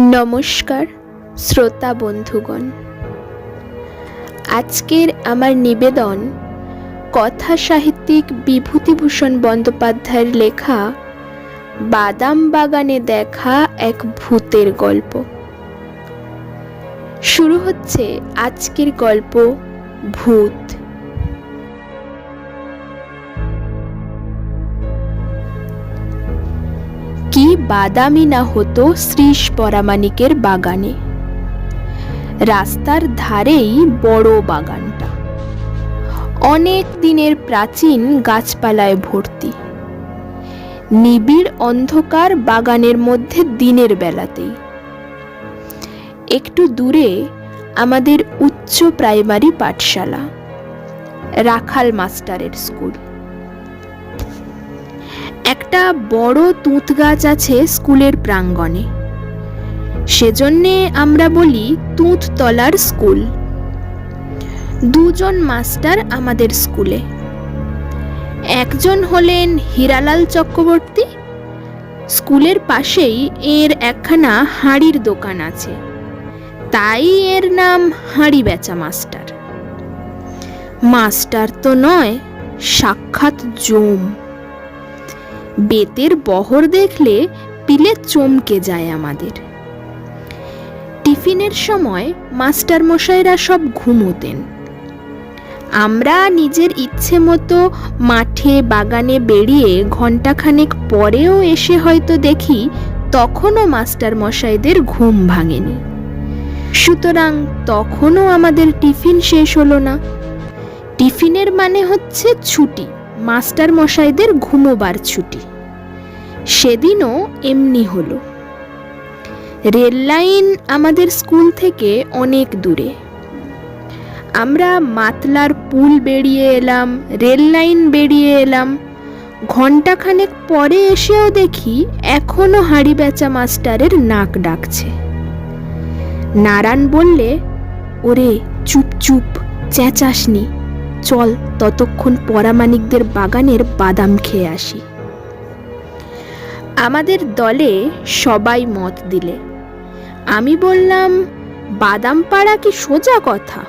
নমস্কার, শ্রোতা বন্ধুগণ। আজকের আমার নিবেদন কথা সাহিত্যিক বিভূতিভূষণ বন্দ্যোপাধ্যায়ের লেখা বাদাম বাগানে দেখা এক ভূতের গল্প। শুরু হচ্ছে আজকের গল্প ভূত। বাদামি না হতো শ্রীশ পরামানিকের বাগানে। রাস্তার ধারেই বড় বাগানটা। অনেক দিনের প্রাচীন গাছপালায় ভর্তি। নিবিড় অন্ধকার বাগানের মধ্যে দিনের বেলাতেই। একটু দূরে আমাদের উচ্চ প্রাইমারি পাঠশালা, রাখাল মাস্টারের স্কুল। একটা বড় তুঁত গাছ আছে স্কুলের প্রাঙ্গণে। সেজন্যে আমরা বলি তুঁত তলার স্কুল। দুজন মাস্টার আমাদের স্কুলে। একজন হলেন হীরালাল চক্রবর্তী। স্কুলের পাশেই এর একখানা হাঁড়ির দোকান আছে। তাই এর নাম হাঁড়ি বেচা মাস্টার। মাস্টার তো নয়, সাক্ষাৎ জম। বেতের বহর দেখলে পিলে চমকে যায় আমাদের। টিফিনের সময় মাস্টার মশাইরা সব ঘুমোতেন। আমরা নিজের ইচ্ছে মতো মাঠে, বাগানে বেরিয়ে ঘন্টাখানেক পরেও এসে হয়তো দেখি তখনও মাস্টার মশাইদের ঘুম ভাঙেনি। সুতরাং তখনও আমাদের টিফিন শেষ হলো না। টিফিনের মানে হচ্ছে ছুটি মাস্টার মশাইদের ঘুমোবার ছুটি। সেদিনও এমনি হলো। রেল লাইন আমাদের স্কুল থেকে অনেক দূরে। আমরা মাতলার পুল বেরিয়ে এলাম, রেল লাইন বেরিয়ে এলাম। ঘন্টাখানেক পরে এসেও দেখি এখনও হাঁড়ি বেচা মাস্টারের নাক ডাকছে। নারায়ণ বললে, ওরে, চুপ চুপ, চেঁচাসনি। চল, ততক্ষণ পরামানিকদের বাগানের বাদাম খেয়ে আসি। আমাদের দলে সবাই মত দিলে। আমি বললাম, বাদাম পাড়া কি সোজা কথা?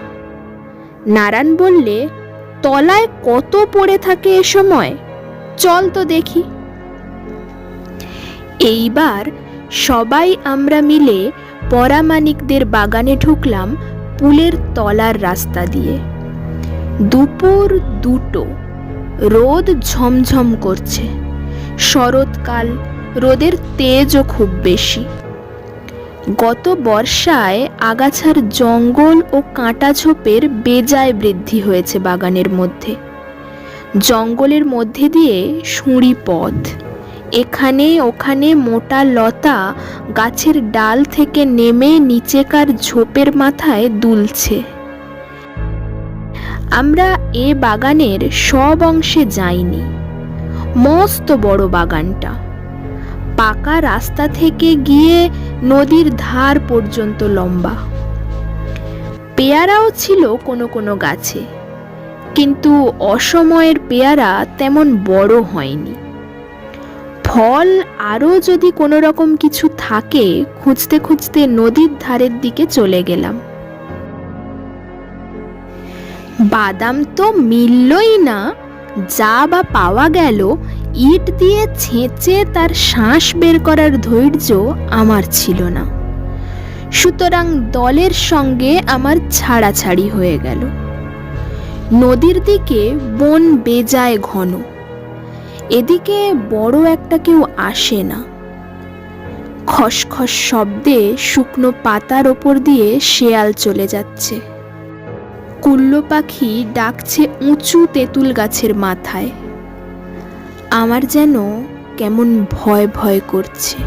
নারায়ণ বললে, তলায় কত পড়ে থাকে এ সময়? চল তো দেখি। এইবার সবাই আমরা মিলে পরামানিকদের বাগানে ঢুকলাম পুলের তলার রাস্তা দিয়ে। দুপুর দুটো, রোদ ঝমঝম করছে। শরৎকাল রোদের তেজও খুব বেশি। গত বর্ষায় আগাছার জঙ্গল ও কাঁটা ঝোপের বেজায় বৃদ্ধি হয়েছে বাগানের মধ্যে। জঙ্গলের মধ্যে দিয়ে সুঁড়ি পথ। এখানে ওখানে মোটা লতা গাছের ডাল থেকে নেমে নিচেকার ঝোপের মাথায় দুলছে। আমরা এ বাগানের সব অংশে যাইনি। মস্ত বড় বাগানটা। পাকা রাস্তা থেকে গিয়ে নদীর ধার পর্যন্ত লম্বা। পেয়ারাও ছিল কোনো কোনো গাছে। কিন্তু অসময়ের পেয়ারা তেমন বড় হয়নি। ফল আরও যদি কোনো রকম কিছু থাকে, খুঁজতে খুঁজতে নদীর ধারের দিকে চলে গেলাম। বাদাম তো মিললই না, যা বা পাওয়া গেল ইট দিয়ে ছেঁচে তার শ্বাস বের করার ধৈর্য আমার ছিল না। সুতরাং দলের সঙ্গে আমার ছাড়াছাড়ি হয়ে গেল। নদীর দিকে বন বেজায় ঘন। এদিকে বড় একটা কেউ আসে না। খসখস শব্দে শুকনো পাতার ওপর দিয়ে শেয়াল চলে যাচ্ছে। কুল্ল পাখি ডাকছে উঁচু তেঁতুল গাছের মাথায়। আমার যেন কেমন ভয় ভয় করছে।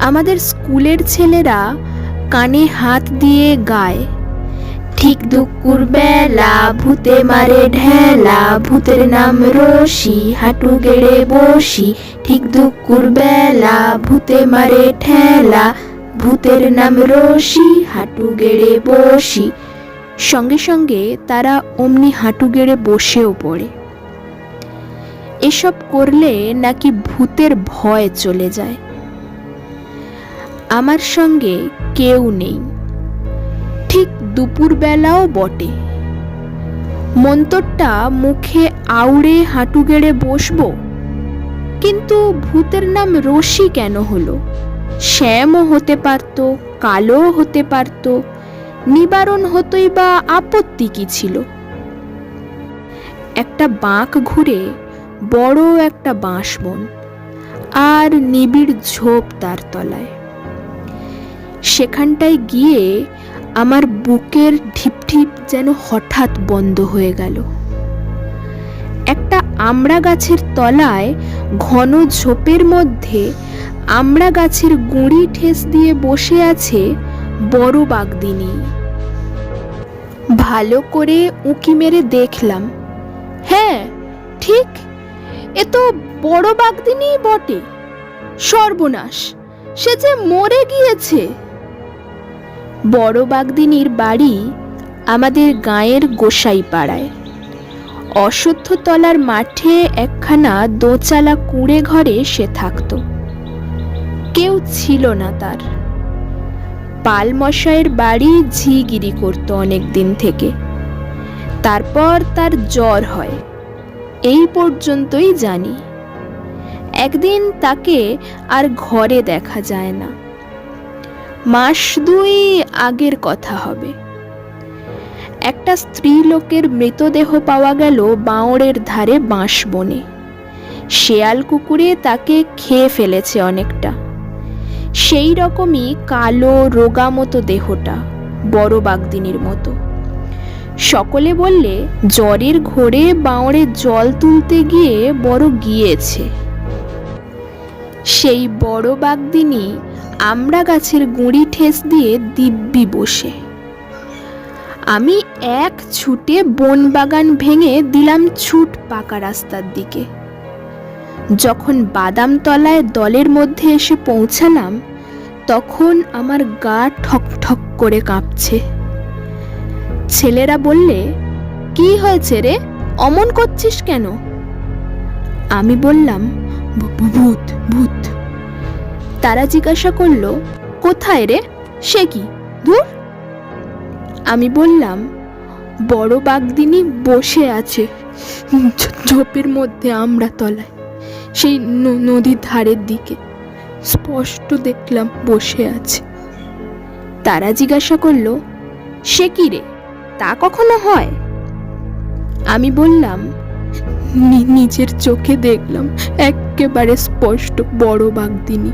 আমাদের স্কুলের ছেলেরা কানে হাত দিয়ে গায়, ঠিক দুকুর বেলা ভূতে মারে ঢেলা, ভূতের নাম রশি, হাঁটু গেড়ে বসি, ঠিক দুকুর বেলা ভূতে মারে ঠেলা ভূতের নাম রশি, হাঁটু গেড়ে বসি। সঙ্গে সঙ্গে তারা অমনি হাঁটু গেড়ে বসেও পড়ে। এসব করলে নাকি ভূতের ভয় চলে যায়। আমার সঙ্গে কেউ নেই। ঠিক দুপুরবেলাও বটে। মন্তরটা মুখে আউড়ে হাঁটু গেড়ে বসবো, কিন্তু ভূতের নাম রশি কেন হলো? শ্যামও হতে পারত কালো হতে পারত, নিবারণ হতোই বা আপত্তি কি ছিল? একটা বাঁক ঘুরে বড় একটা বাঁশ বন আর নিবিড় ঝোপ তার তলায়। সেখানটায় গিয়ে আমার বুকের ঢিপ ঢিপ যেন হঠাৎ বন্ধ হয়ে গেল। একটা আমড়া গাছের তলায় ঘন ঝোপের মধ্যে আমড়া গাছের গুঁড়ি ঠেস দিয়ে বসে আছে বড় বাগদিনী ভালো করে উঁকি মেরে দেখলাম। হ্যাঁ ঠিক এ তো বড় বাগদিনী বটে। সর্বনাশ, সে যে মরে গিয়েছে। বড় বাগদিনীর বাড়ি আমাদের গাঁয়ের গোসাই পাড়ায় অশ্বত্থতলার মাঠে একখানা দোচালা কুঁড়ে ঘরে সে থাকত। কেউ ছিল না তার। পালমশাইয়ের বাড়ি ঝিগিরি করতো অনেক দিন থেকে। তারপর তার জ্বর হয়। এই পর্যন্তই জানি। একদিন তাকে আর ঘরে দেখা যায় না। মাস দুই আগের কথা হবে। একটা স্ত্রী লোকের মৃতদেহ পাওয়া গেল বাঁওড়ের ধারে বাঁশ বনে। শেয়াল কুকুরে তাকে খেয়ে ফেলেছে অনেকটা। সেই রকমই কালো, রোগা মতো দেহটা, বড় বাগদিনীর মতো। সকলে বললে, জ্বরের ঘোরে বাঁওড়ে জল তুলতে গিয়ে বড় গিয়েছে। সেই বড় বাগদিনী আমরা গাছের গুঁড়ি ঠেস দিয়ে দিব্যি বসে। আমি এক ছুটে বন বাগান ভেঙে দিলাম ছুট পাকা রাস্তার দিকে। যখন বাদাম তলায় দলের মধ্যে এসে পৌঁছালাম, তখন আমার গা ঠক ঠক করে কাঁপছে। ছেলেরা বললে, কি হয়েছে রে? অমন করছিস কেন? আমি বললাম, "ভূ- ভূ- ভূত ভূত। তারা জিজ্ঞাসা করল, কোথায় রে? সে কি? দূর আমি বললাম, বড় বাগদিনী বসে আছে, ঝোপের মধ্যে আমরা তলায়, সেই নদীর ধারের দিকে, স্পষ্ট দেখলাম বসে আছে। তারা জিজ্ঞাসা করল, সে কি রে? তা কখনো হয়? আমি বললাম, "নি- নিজের চোখে দেখলাম একেবারে স্পষ্ট বড় বাগদিনী।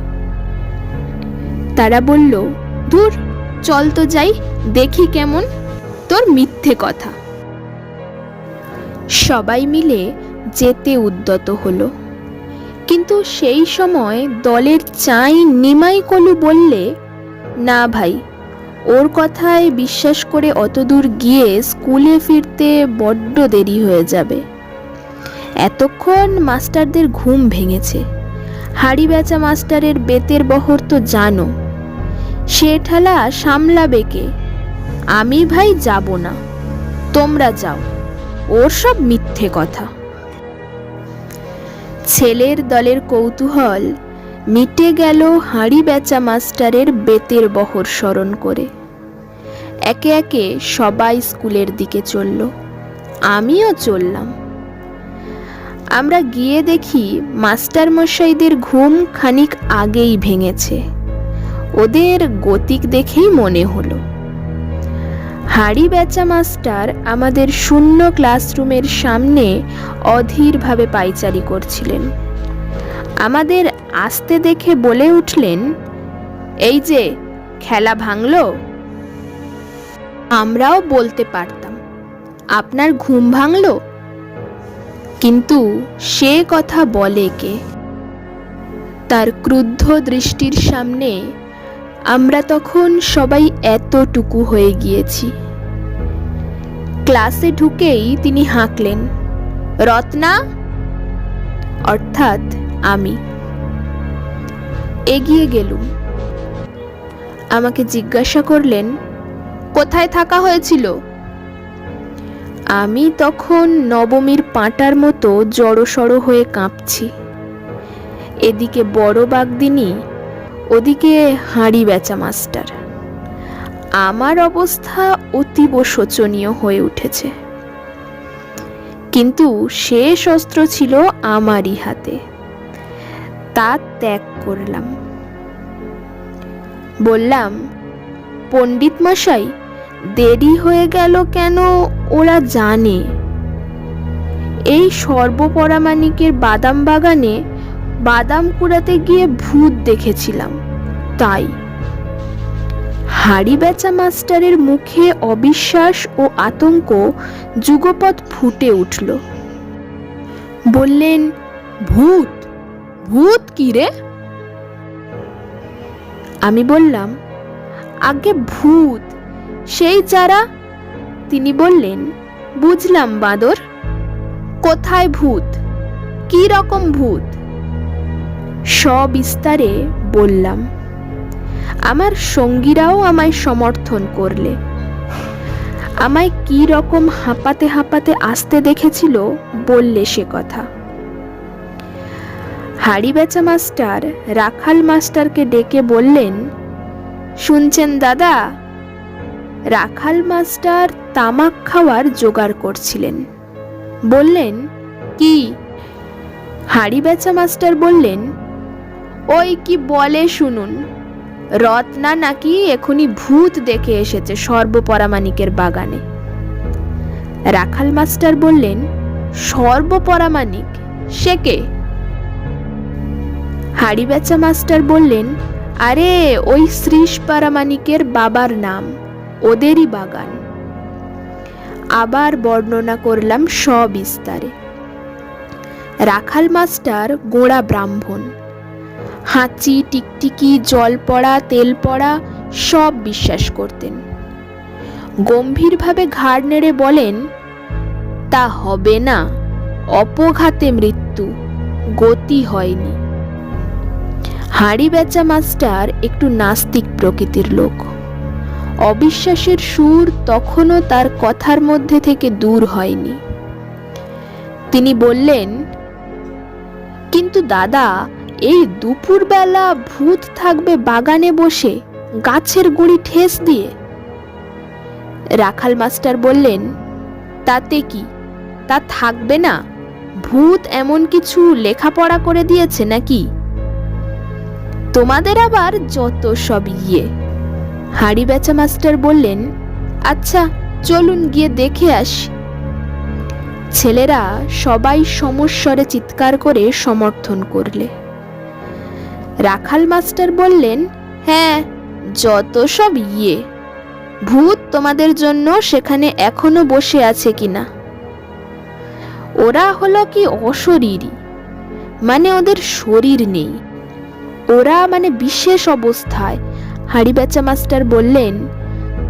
তারা বলল দূর চল তো যাই, দেখি কেমন তোর মিথ্যে কথা। সবাই মিলে যেতে উদ্যত হলো। কিন্তু সেই সময় দলের চাই নিমাই কলু বললে, না ভাই ওর কথায় বিশ্বাস করে অত দূর গিয়ে স্কুলে ফিরতে বড্ড দেরি হয়ে যাবে। এতক্ষণ মাস্টারদের ঘুম ভেঙেছে। হাড়ি বেচা মাস্টারের বেতের বহর তো জানো। সে ঠেলা সামলাবে কে? আমি ভাই যাব না। তোমরা যাও। ওর সব মিথ্যে কথা। ছেলের দলের কৌতূহল মিটে গেল হাঁড়ি বেচা মাস্টারের বেতের বহর স্মরণ করে। একে একে সবাই স্কুলের দিকে চলল। আমিও চললাম। আমরা গিয়ে দেখি মাস্টার মশাইদের ঘুম খানিক আগেই ভেঙেছে। ওদের গতিক দেখেই মনে হলো। হাড়ি বেচা মাস্টার আমাদের শূন্য ক্লাসরুমের সামনে অধীরভাবে পাইচারি করছিলেন। আমাদের আসতে দেখে বলে উঠলেন, এই যে, খেলা ভাঙল? আমরাও বলতে পারতাম। আপনার ঘুম ভাঙলো? কিন্তু সে কথা বলে কে? তার ক্রুদ্ধ দৃষ্টির সামনে আমরা তখন সবাই এতটুকু হয়ে গিয়েছি। ক্লাসে ঢুকেই তিনি হাঁকলেন, রত্না? অর্থাৎ আমি। এগিয়ে গেলুম। আমাকে জিজ্ঞাসা করলেন, কোথায় থাকা হয়েছিল? আমি তখন নবমীর পাঁটার মতো জড়সড় হয়ে কাঁপছি। এদিকে বড় বাগদিনী, ওদিকে হাঁড়ি বেচা মাস্টার। আমার অবস্থা অতীব শোচনীয় হয়ে উঠেছে। কিন্তু শেষ অস্ত্র ছিল আমারই হাতে। তা ত্যাগ করলাম। বললাম, পণ্ডিত মশাই, দেরি হয়ে গেল কেন ওরা জানে। এই সর্বপরামানিকের বাদাম বাগানে বাদাম কুড়াতে গিয়ে ভূত দেখেছিলাম, তাই। হাড়ি বেচা মাস্টারের মুখে অবিশ্বাস ও আতঙ্ক যুগপৎ ফুটে উঠল। বললেন, ভূত ভূত কি রে? আমি বললাম, আগে ভূত, সেই যারা, তিনি বললেন, বুঝলাম বাঁদর, কোথায় ভূত? কি রকম ভূত? সবিস্তারে বললাম, আমার সঙ্গীরাও আমায় সমর্থন করলে। আমায় কি রকম হাঁপাতে হাঁপাতে আসতে দেখেছিল, বললে সে কথা। হাড়ি বেচা মাস্টার রাখাল মাস্টারকে ডেকে বললেন, শুনছেন দাদা, রাখাল মাস্টার তামাক খাওয়ার জোগাড় করছিলেন। বললেন, কি? হাড়ি বেচা মাস্টার বললেন, ওই কি বলে শুনুন, রত্না নাকি এখনই ভূত দেখে এসেছে সর্বপরামানিকের বাগানে। রাখাল মাস্টার বললেন সর্বপরামানিক সে কে? হাড়ি বেচা মাস্টার বললেন, আরে, ওই শ্রীশ পারামানিকের বাবার নাম, ওদেরই বাগান। আবার বর্ণনা করলাম সবিস্তারে। রাখাল মাস্টার গোড়া ব্রাহ্মণ। হাঁচি, টিকটিকি, জল পড়া, তেল পড়া, সব বিশ্বাস করতেন। গম্ভীরভাবে ঘাড় নেড়ে বলেন, তা হবে না, অপঘাতে মৃত্যু, গতি হয়নি। হাঁড়ি বেচা মাস্টার একটু নাস্তিক প্রকৃতির লোক। অবিশ্বাসের সুর তখনও তার কথার মধ্যে থেকে দূর হয়নি। তিনি বললেন, কিন্তু দাদা, এই দুপুরবেলা ভূত থাকবে বাগানে বসে, গাছের গুঁড়ি ঠেস দিয়ে? রাখাল মাস্টার বললেন, তাতে কি? তা থাকবে না? ভূত এমন কিছু লেখাপড়া করে দিয়েছে নাকি? তোমাদের আবার যত সব ইয়ে। হাড়ি বেচা মাস্টার বললেন আচ্ছা চলুন গিয়ে দেখে আসি। ছেলেরা সবাই সমস্বরে চিৎকার করে সমর্থন করলে। রাখাল মাস্টার বললেন হ্যাঁ যত সব ইয়ে। ভূত তোমাদের জন্য সেখানে এখনও বসে আছে কিনা? ওরা হলো কি অশরীরী মানে ওদের শরীর নেই। ওরা মানে বিশেষ অবস্থায়। হাড়ি বেচা মাস্টার বললেন,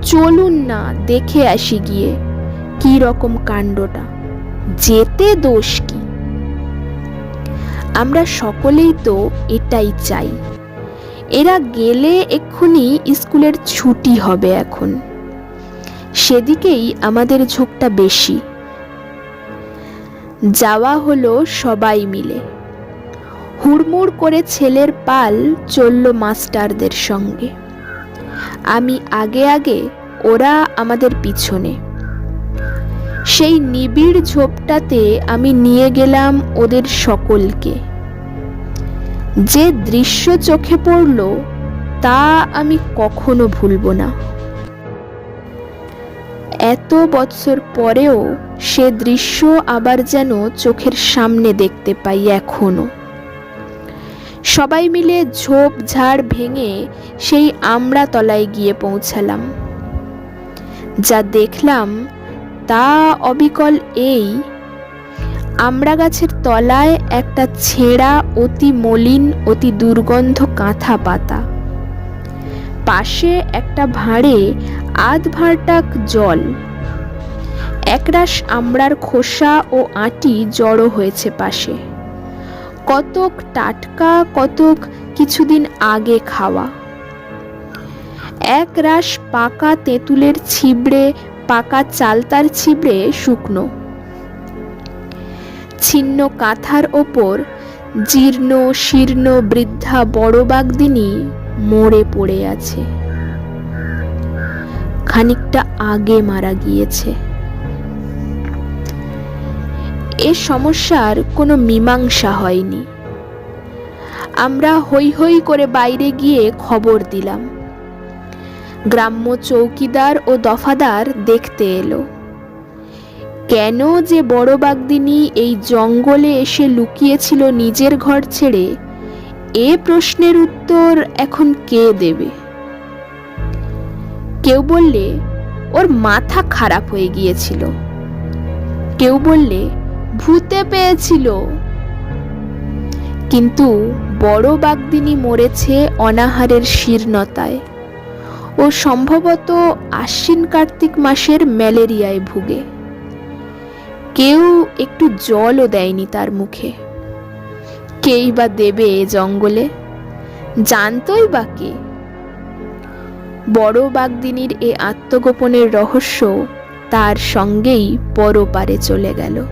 চলুন না, দেখে আসি গিয়ে, কি রকম কাণ্ডটা, যেতে দোষ কি? আমরা সকলেই তো এটাই চাই। এরা গেলে এক্ষুনি স্কুলের ছুটি হবে এখন। সেদিকেই আমাদের ঝোঁকটা বেশি। যাওয়া হলো সবাই মিলে। হুড়মুড় করে ছেলের পাল চলল মাস্টারদের সঙ্গে। আমি আগে আগে, ওরা আমাদের পিছনে। সেই নিবিড় ঝোপটাতে আমি নিয়ে গেলাম ওদের সকলকে। যে দৃশ্য চোখে পড়ল, তা আমি কখনো ভুলব না। এত বৎসর পরেও সে দৃশ্য আবার যেন চোখের সামনে দেখতে পাই এখনও। সবাই মিলে ঝোপ ঝাড় ভেঙে সেই আমড়া তলায় গিয়ে পৌঁছালাম। যা দেখলাম তা অবিকল এই আমড়া গাছের তলায় একটা ছেঁড়া অতি মলিন, অতি দুর্গন্ধ কাঁথা পাতা। পাশে একটা ভাঁড়ে আধ ভাঁড়টাক জল। একরাশ আমড়ার খোসা ও আটি জড়ো হয়েছে পাশে। কতক টাটকা, কতক কিছুদিন আগে খাওয়া। এক রাশ পাকা তেঁতুলের ছিবড়ে, পাকা চালতার ছিবড়ে শুকনো। ছিন্ন কাঁথার ওপর জীর্ণ, শীর্ণ, বৃদ্ধা, বড় বাগদিনী মরে পড়ে আছে। খানিকটা আগে মারা গিয়েছে। এ সমস্যার কোনো মীমাংসা হয়নি। আমরা হৈ হৈ করে বাইরে গিয়ে খবর দিলাম। গ্রাম্য চৌকিদার ও দফাদার দেখতে এলো। কেন যে বড় বাগদিনী এই জঙ্গলে এসে লুকিয়েছিল নিজের ঘর ছেড়ে, এ প্রশ্নের উত্তর এখন কে দেবে? কেউ বললে, ওর মাথা খারাপ হয়ে গিয়েছিল। কেউ বললে ভূতে পেয়েছিল। কিন্তু বড় বাগদিনী মরেছে অনাহারের শীর্ণতায় ও সম্ভবত আশ্বিন কার্তিক মাসের ম্যালেরিয়ায় ভুগে। কেউ একটু জলও দেয়নি তার মুখে। কেই বা দেবে এ জঙ্গলে? জানতই বা কে? বড় বাগদিনীর এ আত্মগোপনের রহস্য তার সঙ্গেই পরপারে চলে গেল।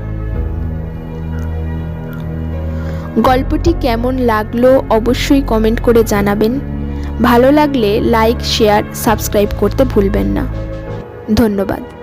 গল্পটি কেমন লাগল অবশ্যই কমেন্ট করে জানাবেন। ভালো লাগলে লাইক, শেয়ার, সাবস্ক্রাইব করতে ভুলবেন না। ধন্যবাদ।